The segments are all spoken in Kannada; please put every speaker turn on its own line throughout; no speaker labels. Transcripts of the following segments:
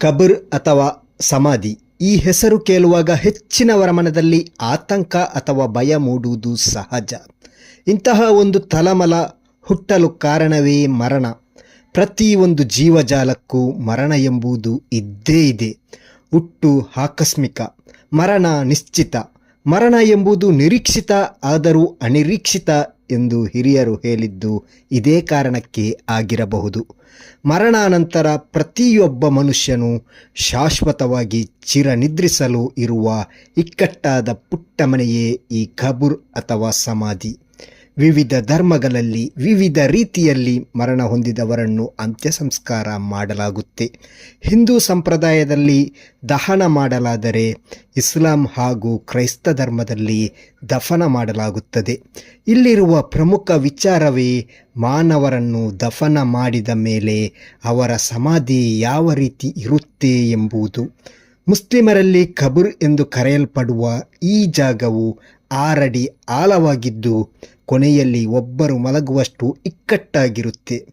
ಕಬರ್ ಅಥವಾ ಸಮಾಧಿ. ಈ ಹೆಸರು ಕೇಳುವಾಗ ಹೆಚ್ಚಿನವರ ಮನದಲ್ಲಿ ಆತಂಕ ಅಥವಾ ಭಯ ಮೂಡುವುದು ಸಹಜ. ಇಂತಹ ಒಂದು ತಲಮಲ ಹುಟ್ಟಲು ಕಾರಣವೇ ಮರಣ. ಪ್ರತಿಯೊಂದು ಜೀವಜಾಲಕ್ಕೂ ಮರಣ ಎಂಬುದು ಇದ್ದೇ ಇದೆ. ಹುಟ್ಟು ಆಕಸ್ಮಿಕ, ಮರಣ ನಿಶ್ಚಿತ. ಮರಣ ಎಂಬುದು ನಿರೀಕ್ಷಿತ ಆದರೂ ಅನಿರೀಕ್ಷಿತ ಎಂದು ಹಿರಿಯರು ಹೇಳಿದ್ದು ಇದೇ ಕಾರಣಕ್ಕೆ ಆಗಿರಬಹುದು. ಮರಣಾನಂತರ ಪ್ರತಿಯೊಬ್ಬ ಮನುಷ್ಯನು ಶಾಶ್ವತವಾಗಿ ಚಿರನಿದ್ರಿಸಲು ಇರುವ ಇಕ್ಕಟ್ಟಾದ ಪುಟ್ಟ ಮನೆಯೇ ಈ ಖಬುರ್ ಅಥವಾ ಸಮಾಧಿ. ವಿವಿಧ ಧರ್ಮಗಳಲ್ಲಿ, ವಿವಿಧ ರೀತಿಯಲ್ಲಿ ಮರಣ ಹೊಂದಿದವರನ್ನು ಅಂತ್ಯ ಸಂಸ್ಕಾರ ಮಾಡಲಾಗುತ್ತೆ. ಹಿಂದೂ ಸಂಪ್ರದಾಯದಲ್ಲಿ ದಹನ ಮಾಡಲಾದರೆ ಇಸ್ಲಾಂ ಹಾಗೂ ಕ್ರೈಸ್ತ ಧರ್ಮದಲ್ಲಿ ದಫನ ಮಾಡಲಾಗುತ್ತದೆ. ಇಲ್ಲಿರುವ ಪ್ರಮುಖ ವಿಚಾರವೇ ಮಾನವರನ್ನು ದಫನ ಮಾಡಿದ ಮೇಲೆ ಅವರ ಸಮಾಧಿ ಯಾವ ರೀತಿ ಇರುತ್ತೆ ಎಂಬುದು. ಮುಸ್ಲಿಮರಲ್ಲಿ ಖಬುರ್ ಎಂದು ಕರೆಯಲ್ಪಡುವ ಈ ಜಾಗವು ಆರಡಿ ಆಳವಾಗಿದ್ದು ಕೊನೆಯಲ್ಲಿ ಒಬ್ಬರು ಮಲಗುವಷ್ಟು ಇಕ್ಕಟ್ಟಾಗಿರುತ್ತೆ.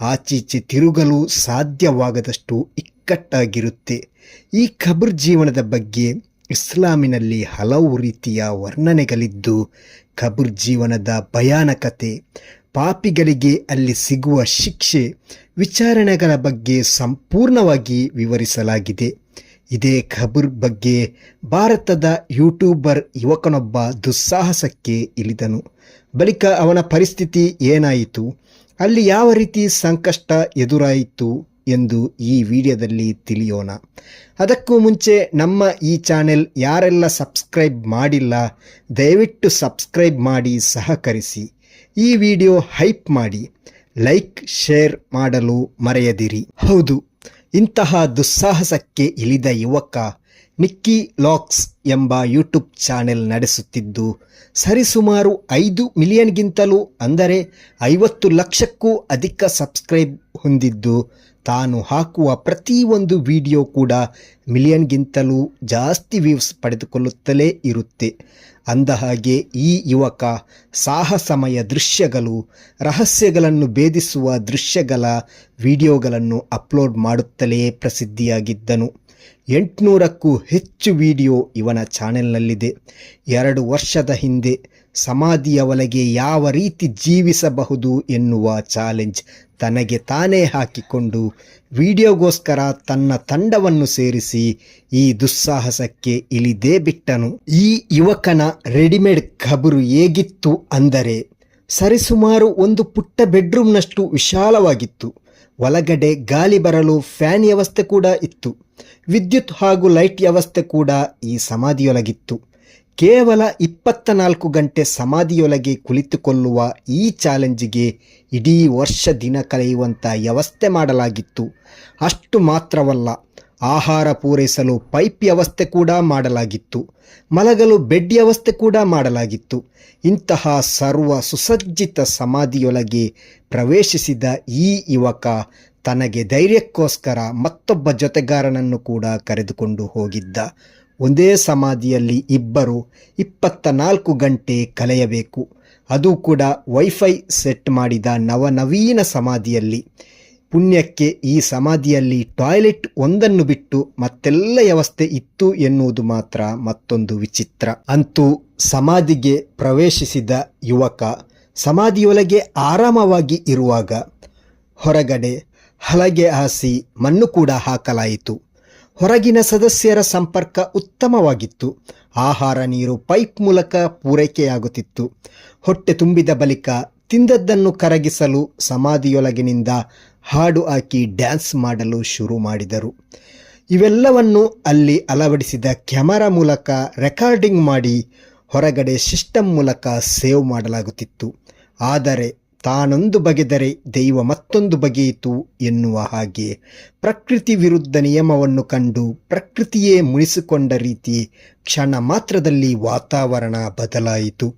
ಆಚೀಚೆ ತಿರುಗಲು ಸಾಧ್ಯವಾಗದಷ್ಟು ಇಕ್ಕಟ್ಟಾಗಿರುತ್ತೆ. ಈ ಖಬರ್ ಜೀವನದ ಬಗ್ಗೆ ಇಸ್ಲಾಮಿನಲ್ಲಿ ಹಲವು ರೀತಿಯ ವರ್ಣನೆಗಳಿದ್ದು, ಖಬರ್ ಜೀವನದ ಭಯಾನಕತೆ, ಪಾಪಿಗಳಿಗೆ ಅಲ್ಲಿ ಸಿಗುವ ಶಿಕ್ಷೆ, ವಿಚಾರಣೆಗಳ ಬಗ್ಗೆ ಸಂಪೂರ್ಣವಾಗಿ ವಿವರಿಸಲಾಗಿದೆ. ಇದೇ ಖಬರ್ ಬಗ್ಗೆ ಭಾರತದ ಯೂಟ್ಯೂಬರ್ ಯುವಕನೊಬ್ಬ ದುಸ್ಸಾಹಸಕ್ಕೆ ಇಳಿದನು. ಬಳಿಕ ಅವನ ಪರಿಸ್ಥಿತಿ ಏನಾಯಿತು? ಅಲ್ಲಿ ಯಾವ ರೀತಿ ಸಂಕಷ್ಟ ಎದುರಾಯಿತು ಎಂದು ಈ ವಿಡಿಯೋದಲ್ಲಿ ತಿಳಿಯೋಣ. ಅದಕ್ಕೂ ಮುಂಚೆ ನಮ್ಮ ಈ ಚಾನೆಲ್ ಯಾರೆಲ್ಲ ಸಬ್ಸ್ಕ್ರೈಬ್ ಮಾಡಿಲ್ಲ, ದಯವಿಟ್ಟು ಸಬ್ಸ್ಕ್ರೈಬ್ ಮಾಡಿ, ಸಹಕರಿಸಿ. ಈ ವಿಡಿಯೋ ಹೈಪ್ ಮಾಡಿ, ಲೈಕ್, ಶೇರ್ ಮಾಡಲು ಮರೆಯದಿರಿ. ಹೌದು ಇಂತಹ ದುಸ್ಸಾಹಸಕ್ಕೆ ಇಳಿದ ಯುವಕ ನಿಕ್ಕಿ ಲಾಕ್ಸ್ ಎಂಬ ಯೂಟ್ಯೂಬ್ ಚಾನೆಲ್ ನಡೆಸುತ್ತಿದ್ದು, ಸರಿಸುಮಾರು ಐದು ಮಿಲಿಯನ್ಗಿಂತಲೂ ಅಂದರೆ ಐವತ್ತು ಲಕ್ಷಕ್ಕೂ ಅಧಿಕ ಸಬ್ಸ್ಕ್ರೈಬ್ ಹೊಂದಿದ್ದು, ತಾನು ಹಾಕುವ ಪ್ರತಿಯೊಂದು ವಿಡಿಯೋ ಕೂಡ ಮಿಲಿಯನ್ಗಿಂತಲೂ ಜಾಸ್ತಿ ವ್ಯೂಸ್ ಪಡೆದುಕೊಳ್ಳುತ್ತಲೇ ಇರುತ್ತೆ. ಅಂದಹಾಗೆ ಈ ಯುವಕ ಸಾಹಸಮಯ ದೃಶ್ಯಗಳು ರಹಸ್ಯಗಳನ್ನು ಭೇದಿಸುವ ದೃಶ್ಯಗಳ ವಿಡಿಯೋಗಳನ್ನು ಅಪ್ಲೋಡ್ ಮಾಡುತ್ತಲೇ ಪ್ರಸಿದ್ಧಿಯಾಗಿದ್ದನು. ಎಂಟುನೂರಕ್ಕೂ ಹೆಚ್ಚು ವಿಡಿಯೋ ಇವನ ಚಾನೆಲ್ನಲ್ಲಿದೆ. ಎರಡು ವರ್ಷದ ಹಿಂದೆ ಸಮಾಧಿಯ ಒಳಗೆ ಯಾವ ರೀತಿ ಜೀವಿಸಬಹುದು ಎನ್ನುವ ಚಾಲೆಂಜ್ ತನಗೆ ತಾನೇ ಹಾಕಿಕೊಂಡು ವಿಡಿಯೋಗೋಸ್ಕರ ತನ್ನ ತಂಡವನ್ನು ಸೇರಿಸಿ ಈ ದುಸ್ಸಾಹಸಕ್ಕೆ ಇಳಿದೇ ಬಿಟ್ಟನು. ಈ ಯುವಕನ ರೆಡಿಮೇಡ್ ಖಬರು ಹೇಗಿತ್ತು ಅಂದರೆ ಸರಿಸುಮಾರು ಒಂದು ಪುಟ್ಟ ಬೆಡ್ರೂಮ್ನಷ್ಟು ವಿಶಾಲವಾಗಿತ್ತು. ಒಳಗಡೆ ಗಾಳಿ ಬರಲು ಫ್ಯಾನ್ ವ್ಯವಸ್ಥೆ ಕೂಡ ಇತ್ತು. ವಿದ್ಯುತ್ ಹಾಗೂ ಲೈಟ್ ವ್ಯವಸ್ಥೆ ಕೂಡ ಈ ಸಮಾಧಿಯೊಳಗಿತ್ತು. ಕೇವಲ ಇಪ್ಪತ್ತ ನಾಲ್ಕು ಗಂಟೆ ಸಮಾಧಿಯೊಳಗೆ ಕುಳಿತುಕೊಳ್ಳುವ ಈ ಚಾಲೆಂಜಿಗೆ ಇಡೀ ವರ್ಷ ದಿನ ಕಳೆಯುವಂಥ ವ್ಯವಸ್ಥೆ ಮಾಡಲಾಗಿತ್ತು. ಅಷ್ಟು ಮಾತ್ರವಲ್ಲ, ಆಹಾರ ಪೂರೈಸಲು ಪೈಪ್ ವ್ಯವಸ್ಥೆ ಕೂಡ ಮಾಡಲಾಗಿತ್ತು. ಮಲಗಲು ಬೆಡ್ ವ್ಯವಸ್ಥೆ ಕೂಡ ಮಾಡಲಾಗಿತ್ತು. ಇಂತಹ ಸರ್ವ ಸುಸಜ್ಜಿತ ಸಮಾಧಿಯೊಳಗೆ ಪ್ರವೇಶಿಸಿದ ಈ ಯುವಕ ತನಗೆ ಧೈರ್ಯಕ್ಕೋಸ್ಕರ ಮತ್ತೊಬ್ಬ ಜೊತೆಗಾರನನ್ನು ಕೂಡ ಕರೆದುಕೊಂಡು ಹೋಗಿದ್ದ. ಒಂದೇ ಸಮಾಧಿಯಲ್ಲಿ ಇಬ್ಬರು ಇಪ್ಪತ್ತ ನಾಲ್ಕು ಗಂಟೆ ಕಳೆಯಬೇಕು ಅದು ಕೂಡ ವೈಫೈ ಸೆಟ್ ಮಾಡಿದ ನವನವೀನ ಸಮಾಧಿಯಲ್ಲಿ. ಪುಣ್ಯಕ್ಕೆ ಈ ಸಮಾಧಿಯಲ್ಲಿ ಟಾಯ್ಲೆಟ್ ಒಂದನ್ನು ಬಿಟ್ಟು ಮತ್ತೆಲ್ಲ ವ್ಯವಸ್ಥೆ ಇತ್ತು ಎನ್ನುವುದು ಮಾತ್ರ ಮತ್ತೊಂದು ವಿಚಿತ್ರ. ಅಂತೂ ಸಮಾಧಿಗೆ ಪ್ರವೇಶಿಸಿದ ಯುವಕ ಸಮಾಧಿಯೊಳಗೆ ಆರಾಮವಾಗಿ ಇರುವಾಗ ಹೊರಗಡೆ ಹಲಗೆ ಹಾಸಿ ಮಣ್ಣು ಕೂಡ ಹಾಕಲಾಯಿತು. ಹೊರಗಿನ ಸದಸ್ಯರ ಸಂಪರ್ಕ ಉತ್ತಮವಾಗಿತ್ತು. ಆಹಾರ, ನೀರು, ಪೈಪ್ ಮೂಲಕ ಪೂರೈಕೆಯಾಗುತ್ತಿತ್ತು. ಹೊಟ್ಟೆ ತುಂಬಿದ ಬಳಿಕ ತಿಂದದ್ದನ್ನು ಕರಗಿಸಲು ಸಮಾಧಿಯೊಳಗಿನಿಂದ ಹಾಡು ಹಾಕಿ ಡ್ಯಾನ್ಸ್ ಮಾಡಲು ಶುರು ಮಾಡಿದರು. ಇವೆಲ್ಲವನ್ನು ಅಲ್ಲಿ ಅಳವಡಿಸಿದ ಕ್ಯಾಮರಾ ಮೂಲಕ ರೆಕಾರ್ಡಿಂಗ್ ಮಾಡಿ ಹೊರಗಡೆ ಸಿಸ್ಟಮ್ ಮೂಲಕ ಸೇವ್ ಮಾಡಲಾಗುತ್ತಿತ್ತು. ಆದರೆ ತಾನೊಂದು ಬಗೆದರೆ ದೈವ ಮತ್ತೊಂದು ಬಗೆಯಿತು ಎನ್ನುವ ಹಾಗೆ ಪ್ರಕೃತಿ ವಿರುದ್ಧ ನಿಯಮವನ್ನು ಕಂಡು ಪ್ರಕೃತಿಯೇ ಮುನಿಸಿಕೊಂಡ ರೀತಿ ಕ್ಷಣ ಮಾತ್ರದಲ್ಲಿ ವಾತಾವರಣ ಬದಲಾಯಿತು.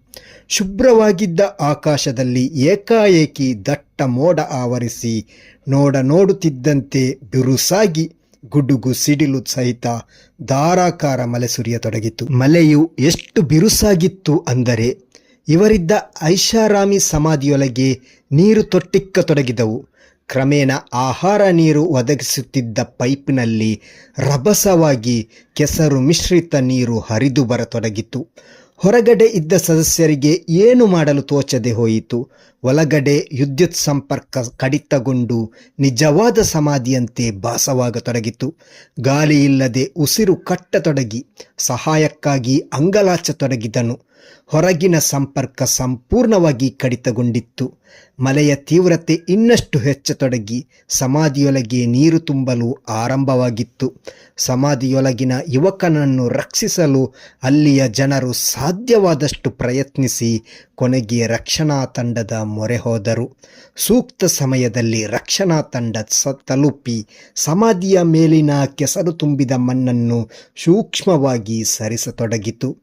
ಶುಭ್ರವಾಗಿದ್ದ ಆಕಾಶದಲ್ಲಿ ಏಕಾಏಕಿ ದಟ್ಟ ಮೋಡ ಆವರಿಸಿ ನೋಡ ನೋಡುತ್ತಿದ್ದಂತೆ ಬಿರುಸಾಗಿ ಗುಡುಗು ಸಿಡಿಲು ಸಹಿತ ಧಾರಾಕಾರ ಮಲೆ ಸುರಿಯತೊಡಗಿತು ಮಲೆಯು ಎಷ್ಟು ಬಿರುಸಾಗಿತ್ತು ಅಂದರೆ ಇವರಿದ್ದ ಐಷಾರಾಮಿ ಸಮಾಧಿಯೊಳಗೆ ನೀರು ತೊಟ್ಟಿಕ್ಕ ತೊಡಗಿದವು ಕ್ರಮೇಣ ಆಹಾರ ನೀರು ಒದಗಿಸುತ್ತಿದ್ದ ಪೈಪ್ನಲ್ಲಿ ರಭಸವಾಗಿ ಕೆಸರು ಮಿಶ್ರಿತ ನೀರು ಹರಿದು ಬರತೊಡಗಿತು. ಹೊರಗಡೆ ಇದ್ದ ಸದಸ್ಯರಿಗೆ ಏನು ಮಾಡಲು ತೋಚದೆ ಹೋಯಿತು. ಒಳಗಡೆ ವಿದ್ಯುತ್ ಸಂಪರ್ಕ ಕಡಿತಗೊಂಡು ನಿಜವಾದ ಸಮಾಧಿಯಂತೆ ಭಾಸವಾಗತೊಡಗಿತು. ಗಾಳಿ ಇಲ್ಲದೆ ಉಸಿರು ಕಟ್ಟತೊಡಗಿ ಸಹಾಯಕ್ಕಾಗಿ ಅಂಗಲಾಚತೊಡಗಿದನು. ಹೊರಗಿನ ಸಂಪರ್ಕ ಸಂಪೂರ್ಣವಾಗಿ ಕಡಿತಗೊಂಡಿತ್ತು. ಮಳೆಯ ತೀವ್ರತೆ ಇನ್ನಷ್ಟು ಹೆಚ್ಚತೊಡಗಿ ಸಮಾಧಿಯೊಳಗೆ ನೀರು ತುಂಬಲು ಆರಂಭವಾಗಿತ್ತು. ಸಮಾಧಿಯೊಳಗಿನ ಯುವಕನನ್ನು ರಕ್ಷಿಸಲು ಅಲ್ಲಿಯ ಜನರು ಸಾಧ್ಯವಾದಷ್ಟು ಪ್ರಯತ್ನಿಸಿ ಕೊನೆಗೆ ರಕ್ಷಣಾ ತಂಡದ ಮೊರೆ ಹೋದರು. ಸೂಕ್ತ ಸಮಯದಲ್ಲಿ ರಕ್ಷಣಾ ತಂಡ ಸ ತಲುಪಿ ಸಮಾಧಿಯ ಮೇಲಿನ ಕೆಸರು ತುಂಬಿದ ಮಣ್ಣನ್ನು ಸೂಕ್ಷ್ಮವಾಗಿ ಸರಿಸತೊಡಗಿತು.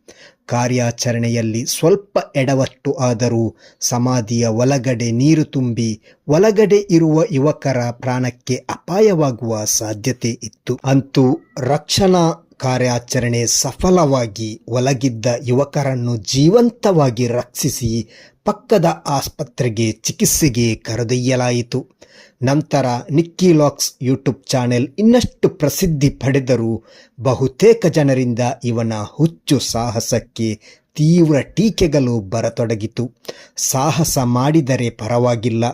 ಕಾರ್ಯಾಚರಣೆಯಲ್ಲಿ ಸ್ವಲ್ಪ ಎಡವಟ್ಟು ಆದರೂ ಸಮಾಧಿಯ ಒಳಗಡೆ ನೀರು ತುಂಬಿ ಒಳಗಡೆ ಇರುವ ಯುವಕರ ಪ್ರಾಣಕ್ಕೆ ಅಪಾಯವಾಗುವ ಸಾಧ್ಯತೆ ಇತ್ತು. ಅಂತೂ ರಕ್ಷಣಾ ಕಾರ್ಯಾಚರಣೆ ಸಫಲವಾಗಿ ಒಳಗಿದ್ದ ಯುವಕರನ್ನು ಜೀವಂತವಾಗಿ ರಕ್ಷಿಸಿ ಪಕ್ಕದ ಆಸ್ಪತ್ರೆಗೆ ಚಿಕಿತ್ಸೆಗೆ ಕರೆದೊಯ್ಯಲಾಯಿತು. ನಂತರ ನಿಕ್ಕಿ ಲಾಕ್ಸ್ ಯೂಟ್ಯೂಬ್ ಚಾನೆಲ್ ಇನ್ನಷ್ಟು ಪ್ರಸಿದ್ಧಿ ಪಡೆದರೂ ಬಹುತೇಕ ಜನರಿಂದ ಇವನ ಹುಚ್ಚು ಸಾಹಸಕ್ಕೆ ತೀವ್ರ ಟೀಕೆಗಳು ಬರತೊಡಗಿತು. ಸಾಹಸ ಮಾಡಿದರೆ ಪರವಾಗಿಲ್ಲ.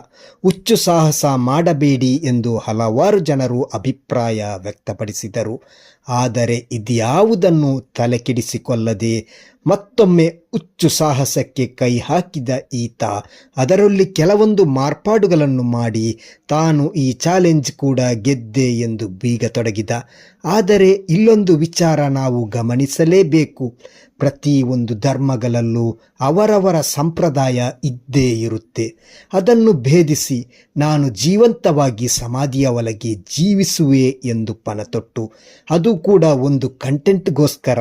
ಹುಚ್ಚು ಸಾಹಸ ಮಾಡಬೇಡಿ ಎಂದು ಹಲವಾರು ಜನರು ಅಭಿಪ್ರಾಯ ವ್ಯಕ್ತಪಡಿಸಿದರು. ಆದರೆ ಇದ್ಯಾವುದನ್ನು ತಲೆಕೆಡಿಸಿಕೊಳ್ಳದೆ ಮತ್ತೊಮ್ಮೆ ಹುಚ್ಚು ಸಾಹಸಕ್ಕೆ ಕೈ ಹಾಕಿದ ಈತ. ಅದರಲ್ಲಿ ಕೆಲವೊಂದು ಮಾರ್ಪಾಡುಗಳನ್ನು ಮಾಡಿ ತಾನು ಈ ಚಾಲೆಂಜ್ ಕೂಡ ಗೆದ್ದೆ ಎಂದು ಬೀಗ ತೊಡಗಿದ. ಆದರೆ ಇಲ್ಲೊಂದು ವಿಚಾರ ನಾವು ಗಮನಿಸಲೇಬೇಕು. ಪ್ರತಿ ಒಂದು ಧರ್ಮಗಳಲ್ಲೂ ಅವರವರ ಸಂಪ್ರದಾಯ ಇದ್ದೇ ಇರುತ್ತೆ. ಅದನ್ನು ಭೇದಿಸಿ ನಾನು ಜೀವಂತವಾಗಿ ಸಮಾಧಿಯ ಒಳಗೆ ಜೀವಿಸುವೆ ಎಂದು ಪಣತೊಟ್ಟು ಅದು ಕೂಡ ಒಂದು ಕಂಟೆಂಟ್ಗೋಸ್ಕರ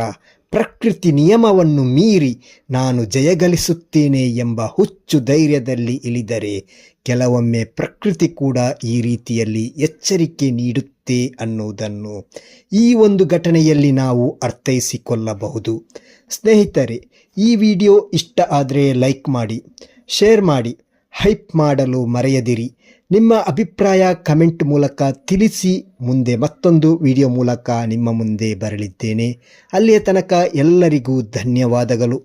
ಪ್ರಕೃತಿ ನಿಯಮವನ್ನು ಮೀರಿ ನಾನು ಜಯಗಳಿಸುತ್ತೇನೆ ಎಂಬ ಹುಚ್ಚು ಧೈರ್ಯದಲ್ಲಿ ಇಳಿದರೆ ಕೆಲವೊಮ್ಮೆ ಪ್ರಕೃತಿ ಕೂಡ ಈ ರೀತಿಯಲ್ಲಿ ಎಚ್ಚರಿಕೆ ನೀಡುತ್ತೆ ಅನ್ನುವುದನ್ನು ಈ ಒಂದು ಘಟನೆಯಲ್ಲಿ ನಾವು ಅರ್ಥೈಸಿಕೊಳ್ಳಬಹುದು. ಸ್ನೇಹಿತರೆ, ಈ ವಿಡಿಯೋ ಇಷ್ಟ ಆದರೆ ಲೈಕ್ ಮಾಡಿ, ಶೇರ್ ಮಾಡಿ, ಹೈಪ್ ಮಾಡಲು ಮರೆಯದಿರಿ. ನಿಮ್ಮ ಅಭಿಪ್ರಾಯ ಕಮೆಂಟ್ ಮೂಲಕ ತಿಳಿಸಿ. ಮುಂದೆ ಮತ್ತೊಂದು ವಿಡಿಯೋ ಮೂಲಕ ನಿಮ್ಮ ಮುಂದೆ ಬರಲಿದ್ದೇನೆ. ಅಲ್ಲಿಯ ತನಕ ಎಲ್ಲರಿಗೂ ಧನ್ಯವಾದಗಳು.